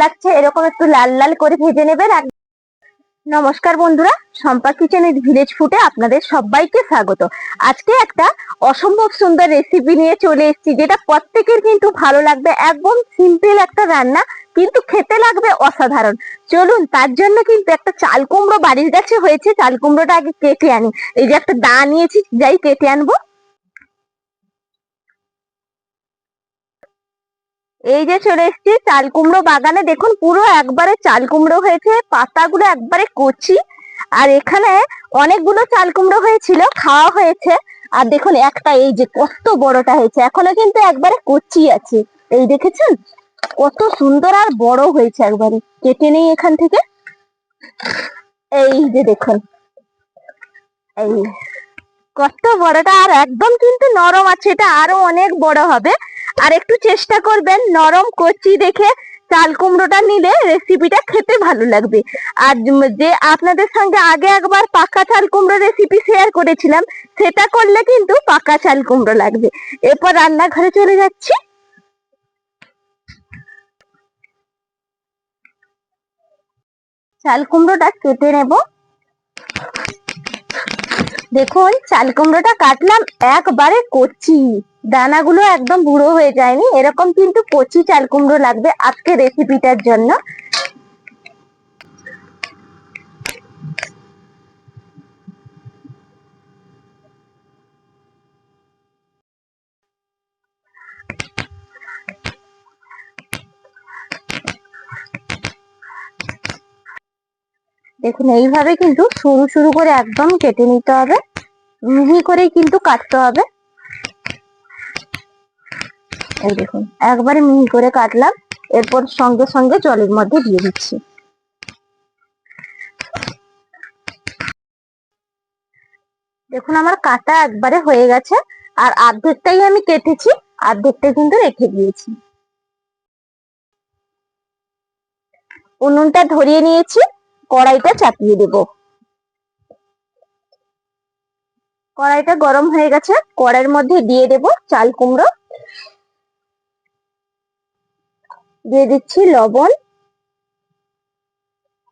লাগছে, এরকম একটু লাল লাল করে ভেজে নেবেন। নমস্কার বন্ধুরা সম্পা কিচেনের ভিলেজ ফুটে আপনাদের সবাইকে স্বাগত। আজকে একটা অসম্ভব সুন্দর রেসিপি নিয়ে চলে এসেছি, যেটা প্রত্যেকের কিন্তু ভালো লাগবে, একদম সিম্পল একটা রান্না, কিন্তু খেতে লাগবে অসাধারণ। চলুন, তার জন্য কিন্তু একটা চাল কুমড়ো বাড়ির কাছে হয়েছে, চাল কুমড়োটা আগে কেটে আনি। এই যে একটা দা নিয়েছি, যাই কেটে আনব। এই যে চলে এসেছি, চাল কুমড়ো বাগানে। দেখুন, পুরো একবারে চাল কুমড়ো হয়েছে, পাতাগুলো একবারে কচি। আর এখানে অনেকগুলো চাল কুমড়ো হয়েছিল, খাওয়া হয়েছে। আর দেখুন, একটা এই যে কত বড়টা হয়েছে, এখনও কিন্তু একবারে কচি আছে। এই দেখেছেন? কত সুন্দর আর বড় হয়েছে একবারে, কেটে নেই এখান থেকে। এই যে দেখুন, এই কত বড়টা আর একদম কিন্তু নরম আছে, এটা আরও অনেক বড় হবে। আর একটু চেষ্টা করবেন নরম কচি দেখে চাল কুমড়োটা নিলে রেসিপিটা খেতে ভালো লাগবে। আর যে আপনাদের সঙ্গে আগে একবার পাকা চাল কুমড়ো রেসিপি শেয়ার করেছিলাম, সেটা করলে কিন্তু পাকা চাল কুমড়ো লাগবে। এরপর রান্নাঘরে চলে যাচ্ছি। চাল কুমড়োটা কেটে নেব। দেখুন, চাল কুমড়োটা কাটলাম, একবারে কচি। দানাগুলো একদম বুড়ো হয়ে যায়নি। এরকম কিন্তু কচি চাল কুমড়ো লাগবে আজকে রেসিপিটার জন্য। দেখুন, এইভাবে কিন্তু সরু সরু করে একদম কেটে নিতে হবে। মিহি করেই কিন্তু কাটতে হবে। এই দেখুন, একবারে মিহি করে কাটলাম। এরপর সঙ্গে সঙ্গে জলের মধ্যে দিয়ে দিচ্ছি। দেখুন, আমার কাটা একবারে হয়ে গেছে। আর অর্ধেকটাই আমি কেটেছি অর্ধেকটা কিন্তু রেখে দিয়েছি। উনুনটা ধরিয়ে নিয়েছি। কড়াইটা চাপিয়ে দেব। কড়াইটা গরম হয়ে গেছে, কড়াইয়ের মধ্যে দিয়ে দেব চাল কুমড়ো। দিয়ে দিচ্ছি লবণ,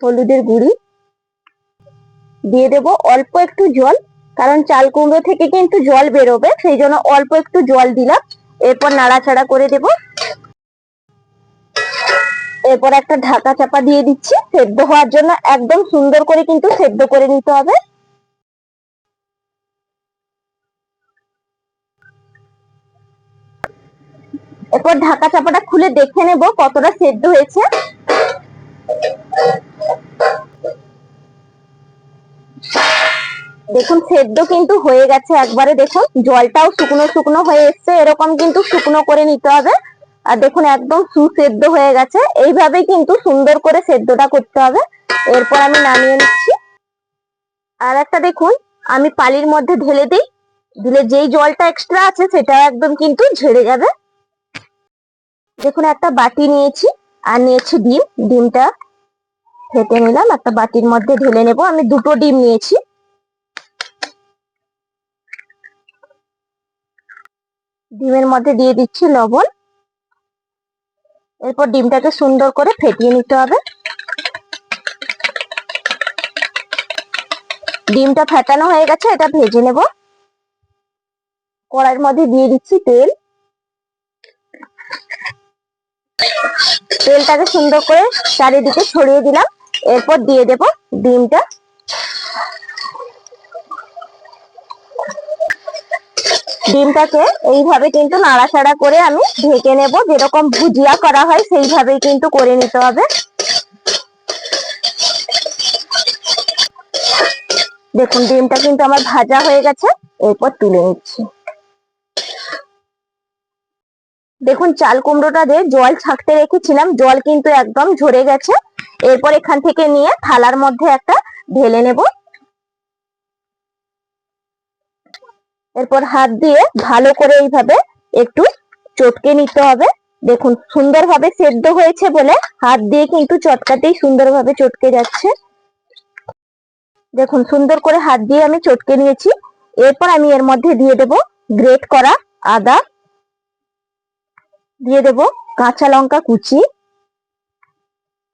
হলুদের গুঁড়ি। দিয়ে দেব অল্প একটু জল, কারণ চাল কুমড়ো থেকে কিন্তু জল বেরোবে, সেই জন্য অল্প একটু জল দিলাম। এরপর নাড়াচাড়া করে দেব। এরপর একটা ঢাকা চাপা দিয়ে দিচ্ছি। সেদ্ধ হওয়ার জন্য একদম সুন্দর করে কিন্তু সেদ্ধ করে নিতে হবে। এরপর ঢাকা চাপাটা খুলে দেখে নেব কতটা সেদ্ধ হয়েছে। দেখুন, সেদ্ধ কিন্তু হয়ে গেছে একবারে। দেখুন, জলটাও শুকনো শুকনো হয়ে এসছে। এরকম কিন্তু শুকনো করে নিতে হবে। আর দেখুন, একদম সুসেদ্ধ হয়ে গেছে। এইভাবে কিন্তু সুন্দর করে সেদ্ধটা করতে হবে। এরপর আমি নামিয়ে নিচ্ছি। আর একটা দেখুন, আমি পালির মধ্যে ঢেলে দিই। দিলে যেই জলটা এক্সট্রা আছে সেটা একদম কিন্তু ঝেড়ে যাবে। দেখুন, একটা বাটি নিয়েছি। আর নিয়েছি ডিম। ডিমটা ফেটে নিলাম। একটা বাটির মধ্যে ঢেলে নেব। আমি দুটো ডিম নিয়েছি। ডিমের মধ্যে দিয়ে দিচ্ছি লবণ। এরপর ডিমটাকে সুন্দর করে ফেটিয়ে নিতে হবে। ডিমটা ফেটানো হয়ে গেছে, এটা ভেজে নেব। কড়াইয়ের মধ্যে দিয়ে দিচ্ছি তেল। তেলটাকে সুন্দর করে চারিদিকে ছড়িয়ে দিলাম। এরপর দিয়ে দেব ডিমটা। ডিমটাকে এইভাবে কিন্তু নাড়াচাড়া করে আমি ঢেকে নেব। যেরকম ভুজিয়া করা হয়, সেইভাবেই কিন্তু করে নিতে হবে। দেখুন, ডিমটা কিন্তু আমার ভাজা হয়ে গেছে। এরপর তুলে নিচ্ছি। দেখুন, চাল কুমড়োটা দিয়ে জল ছাকতে রেখেছিলাম, জল কিন্তু একদম ঝরে গেছে। এরপর এখান থেকে নিয়ে থালার মধ্যে একটা ঢেলে নেব। এরপর হাত দিয়ে ভালো করে এইভাবে একটু চটকে নিতে হবে। দেখুন, সুন্দরভাবে সেদ্ধ হয়েছে বলে হাত দিয়ে কিন্তু চটকাতেই সুন্দরভাবে চটকে যাচ্ছে। দেখুন, সুন্দর করে হাত দিয়ে আমি চটকে নিয়েছি। এরপর আমি এর মধ্যে দিয়ে দেব গ্রেট করা আদা। দিয়ে দেব কাঁচা লঙ্কা কুচি।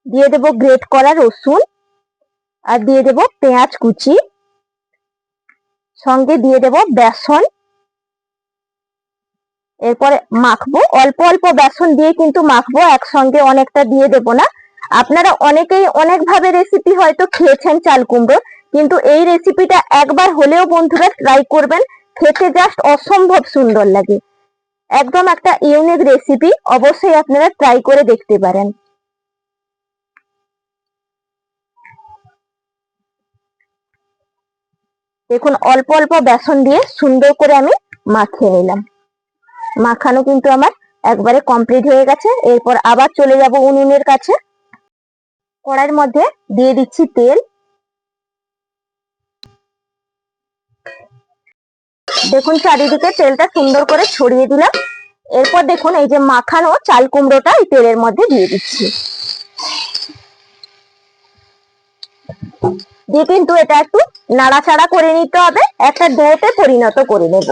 দিয়ে দেব গ্রেট করা রসুন। আর দিয়ে দেব পেঁয়াজ কুচি। সঙ্গে দিয়ে দেব বেসন। এরপরে মাখবো। অল্প অল্প বেসন দিয়ে কিন্তু মাখবো, একসঙ্গে অনেকটা দিয়ে দেব না। আপনারা অনেকেই অনেক ভাবে রেসিপি হয়তো খেয়েছেন চাল কুমড়ো, কিন্তু এই রেসিপিটা একবার হলেও বন্ধুরা ট্রাই করবেন। খেতে জাস্ট অসম্ভব সুন্দর লাগে। একদম একটা ইউনিক রেসিপি অবশ্যই আপনারা ট্রাই করে দেখতে পারেন। দেখুন, অল্প অল্প বেসন দিয়ে সুন্দর করে আমি মাখিয়ে নিলাম। মাখানো কিন্তু আমার একবারে কমপ্লিট হয়ে গেছে। এরপর আবার চলে যাব উনুনের কাছে। কড়াইয়ের মধ্যে দিয়ে দিচ্ছি তেল। দেখুন, চারিদিকে তেলটা সুন্দর করে ছড়িয়ে দিলাম। এরপর দেখুন, এই যে মাখানো চাল কুমড়োটা এই তেলের মধ্যে দিয়ে দিচ্ছি। দিয়ে কিন্তু এটা একটু নাড়াচাড়া করে নিতে হবে। একটা ডোতে পরিণত করে নেব।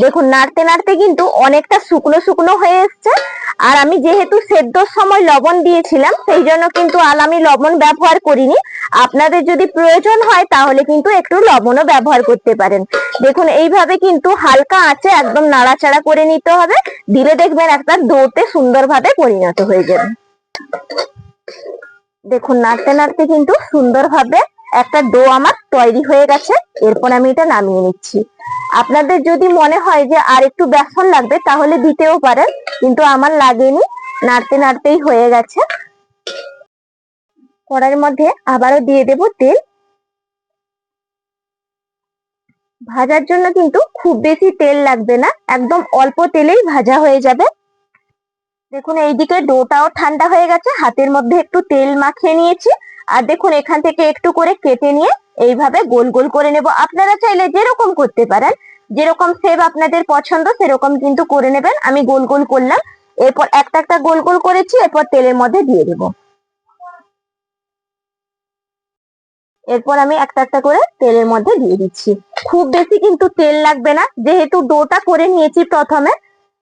দেখুন, নাড়তে নাড়তে কিন্তু অনেকটা শুকনো শুকনো হয়ে এসছে। আর আমি যেহেতু সেদ্ধর সময় লবণ দিয়েছিলাম, সেই জন্য কিন্তু আর আমি লবণ ব্যবহার করিনি। আপনাদের যদি প্রয়োজন হয়, তাহলে কিন্তু একটু লবণও ব্যবহার করতে পারেন। দেখুন, এইভাবে কিন্তু হালকা আঁচে একদম নাড়াচাড়া করে নিতে হবে। দিলে দেখবেন একটা দৌড়তে সুন্দরভাবে পরিণত হয়ে যাবে। দেখুন, নাড়তে নাড়তে কিন্তু সুন্দরভাবে একটা ডো আমার তৈরি হয়ে গেছে, এরপর আমি এটা নামিয়ে নিচ্ছি। আপনাদের যদি মনে হয় যে আর একটু বেসন লাগবে, তাহলে দিতেও পারেন, কিন্তু আমার লাগেনি, নাড়তে নাড়তেই হয়ে গেছে। কড়াইয়ের মধ্যে আবারও দিয়ে দেব তেল। ভাজার জন্য কিন্তু খুব বেশি তেল লাগবে না, একদম অল্প তেলেই ভাজা হয়ে যাবে। দেখুন, এইদিকে ডোটাও ঠান্ডা হয়ে গেছে, হাতের মধ্যে একটু তেল মাখিয়ে নিয়েছি। আর দেখুন, এখান থেকে একটু করে কেটে নিয়ে এইভাবে গোল গোল করে নেব। আপনারা চাইলে যেরকম করতে পারেন, যেরকম সেভ আপনাদের পছন্দ, সেরকম কিন্তু করে নেবেন। আমি গোল গোল করলাম। এরপর একটা একটা গোল গোল করেছি, এরপর তেলের মধ্যে দিয়ে দেব। এরপর আমি একটা একটা করে তেলের মধ্যে দিয়ে দিচ্ছি। খুব বেশি কিন্তু তেল লাগবে না। যেহেতু ডোটা করে নিয়েছি প্রথমে,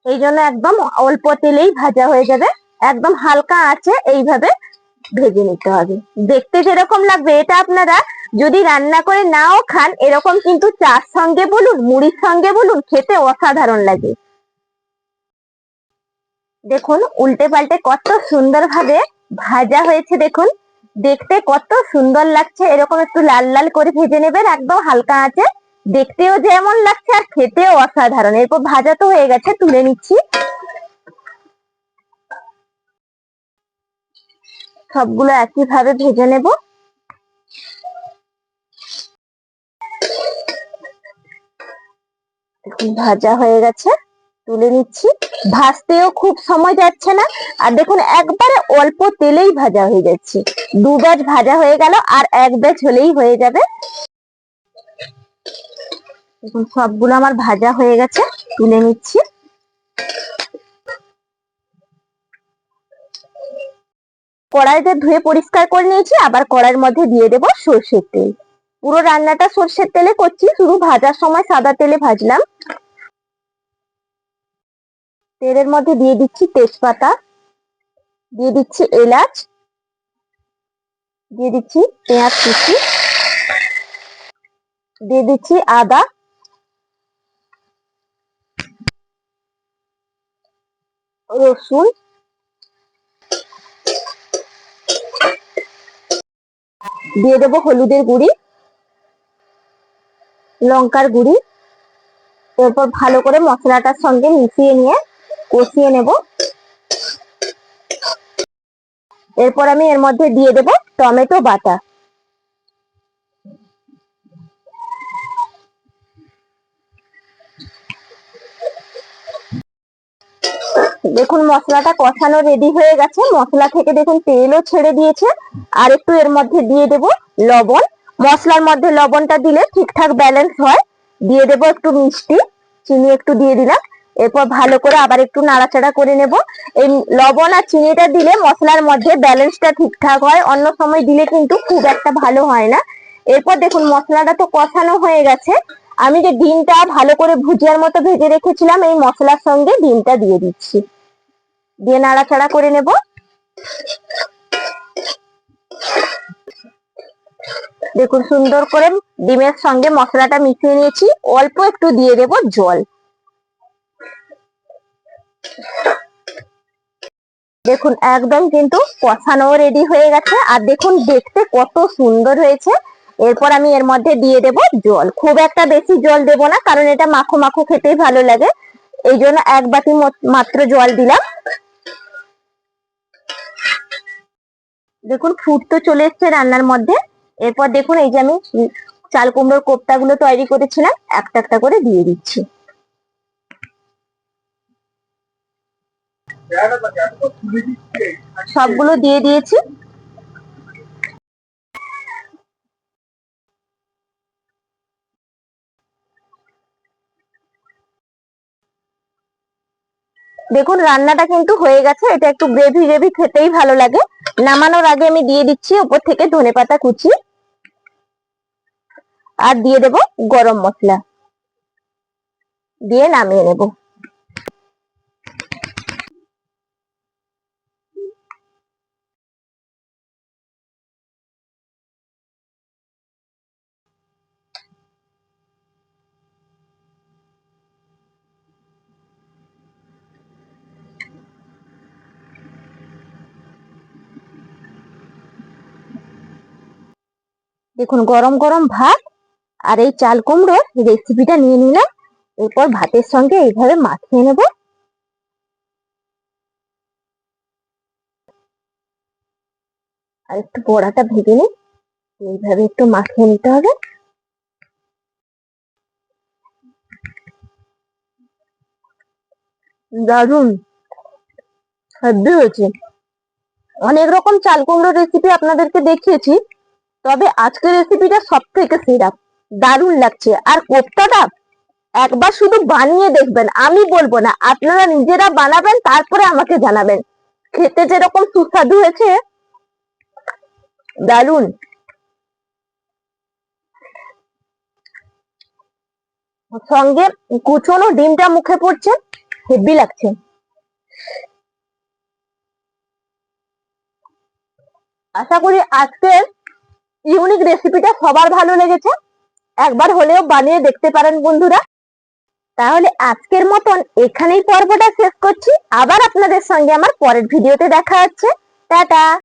এই জন্য একদম অল্প তেলেই ভাজা হয়ে যাবে। একদম হালকা আছে, এইভাবে ভেজে নিতে হবে। দেখতে যেরকম লাগবে, এটা আপনারা যদি রান্না করে নাও খান, এরকম কিন্তু চার সঙ্গে বলুন, মুড়ির সঙ্গে বলুন, খেতে অসাধারণ লাগে। দেখুন, উল্টে পাল্টে কত সুন্দর ভাবে ভাজা হয়েছে, দেখুন। দেখতে কত সুন্দর লাগছে, এরকম একটু লাল লাল করে ভেজে নেবেন, একদম হালকা আছে দেখতেও যেমন লাগছে, আর খেতেও অসাধারণ। এরপর ভাজা তো হয়ে গেছে, তুলে নিচ্ছি। সবগুলো একই ভাবে ভেজে নেব। দেখুন, ভাজা হয়ে গেছে, তুলে নিচ্ছি। ভাজতেও খুব সময় যাচ্ছে না। আর দেখুন, একবারে অল্প তেলেই ভাজা হয়ে যাচ্ছে। দু ব্যাচ ভাজা হয়ে গেল, আর এক ব্যাচ হলেই হয়ে যাবে। দেখুন, সবগুলো আমার ভাজা হয়ে গেছে, তুলে নিচ্ছি। কড়াইতে ধুয়ে পরিষ্কার করে নিয়েছি, আবার কড়াইয়ের মধ্যে দিয়ে দেব সর্ষের তেল। পুরো রান্নাটা সর্ষের তেলে করছি, শুধু ভাজার সময় সাদা তেলে ভাজলাম। তেলের মধ্যে দিয়ে দিচ্ছি তেজপাতা, দিয়ে দিচ্ছি এলাচ, দিয়ে দিচ্ছি পেঁয়াজ কুচি, দিয়ে দিচ্ছি আদা। রসুন দিয়ে দেবো হলুদের গুঁড়ি, লঙ্কার গুঁড়ি, এরপর ভালো করে মশলাটার সঙ্গে মিশিয়ে নিয়ে কষিয়ে নেব। এরপর আমি এর মধ্যে দিয়ে দেব টমেটো বাটা। দেখুন, মশলাটা কষানো রেডি হয়ে গেছে। মশলা থেকে দেখুন, তেলও ছেড়ে দিয়েছে। আর একটু এর মধ্যে দিয়ে দেব লবণ। মশলার মধ্যে লবণটা দিলে ঠিকঠাক ব্যালেন্স হয়। দিয়ে দেব একটু মিষ্টি। চিনি একটু দিয়ে দিলাম। এরপর ভালো করে আবার একটু নাড়াচাড়া করে নেব। এই লবণ আর চিনিটা দিলে মশলার মধ্যে ব্যালেন্সটা ঠিকঠাক হয়। অন্য সময় দিলে কিন্তু খুব একটা ভালো হয় না। এরপর দেখুন, মশলাটা তো কষানো হয়ে গেছে। আমি যে ডিমটা ভালো করে ভুজিয়ার মতো ভেজে রেখেছিলাম, এই মশলার সঙ্গে ডিমটা দিয়ে দিচ্ছি। দিয়ে নাড়াচাড়া করে নেব। দেখুন, সুন্দর করে ডিমের সঙ্গে মশলাটা মিশিয়ে নিয়েছি। অল্প একটু দিয়ে দেব জল। দেখুন, একদম কিন্তু কষানো রেডি হয়ে গেছে। আর দেখুন, দেখতে কত সুন্দর হয়েছে। এরপর আমি এর মধ্যে দিয়ে দেব জল। খুব একটা বেশি জল দেব না, কারণ এটা মাখো মাখো খেতেই ভালো লাগে। এই জন্য এক বাটি মত- মাত্র জল দিলাম। দেখুন ফুট তো চলে এসছে রান্নার মধ্যে। এরপর দেখুন এই যে আমি চাল কুমড়োর কোপ্তা গুলো তৈরি করেছিলাম, একটা একটা করে দিয়ে দিচ্ছি। সবগুলো দিয়ে দিয়েছি। দেখুন, রান্নাটা কিন্তু হয়ে গেছে। এটা একটু গ্রেভি গ্রেভি খেতেই ভালো লাগে। নামানোর আগে আমি দিয়ে দিচ্ছি উপর থেকে ধনে পাতা কুচি। আর দিয়ে দেব গরম মশলা। দিয়ে নামিয়ে নেব। দেখুন, গরম গরম ভাত আর এই চাল কুমড়োর রেসিপিটা নিয়ে নিলাম। এরপর ভাতের সঙ্গে এইভাবে মাখিয়ে নেব। আর একটু বড়াটা ভেজে নিই। এইভাবে একটু মাখিয়ে নিতে হবে। দারুণ হেব্বি হয়েছে। অনেক রকম চাল কুমড়ো রেসিপি আপনাদেরকে দেখিয়েছি। তবে আজকের রেসিপিটা সব থেকে সেরা। দারুণ লাগছে। আর কোপ্তাটা? একবার শুধু বানিয়ে দেখবেন, আমি বলব না, আপনারা নিজেরা বানাবেন, তারপরে আমাকে জানাবেন। খেতে যেরকম সুস্বাদু হয়েছে, দারুণ। সঙ্গে কুচনো ডিমটা মুখে পড়ছে, হেভি লাগছে। আশা করি আজকের ইউনিক রেসিপিটা সবার ভালো লেগেছে। একবার হলেও বানিয়ে দেখতে পারেন বন্ধুরা। তাহলে আজকের মতন এখানেই পর্বটা শেষ করছি। আবার আপনাদের সঙ্গে আমার পরের ভিডিওতে দেখা হচ্ছে। টাটা!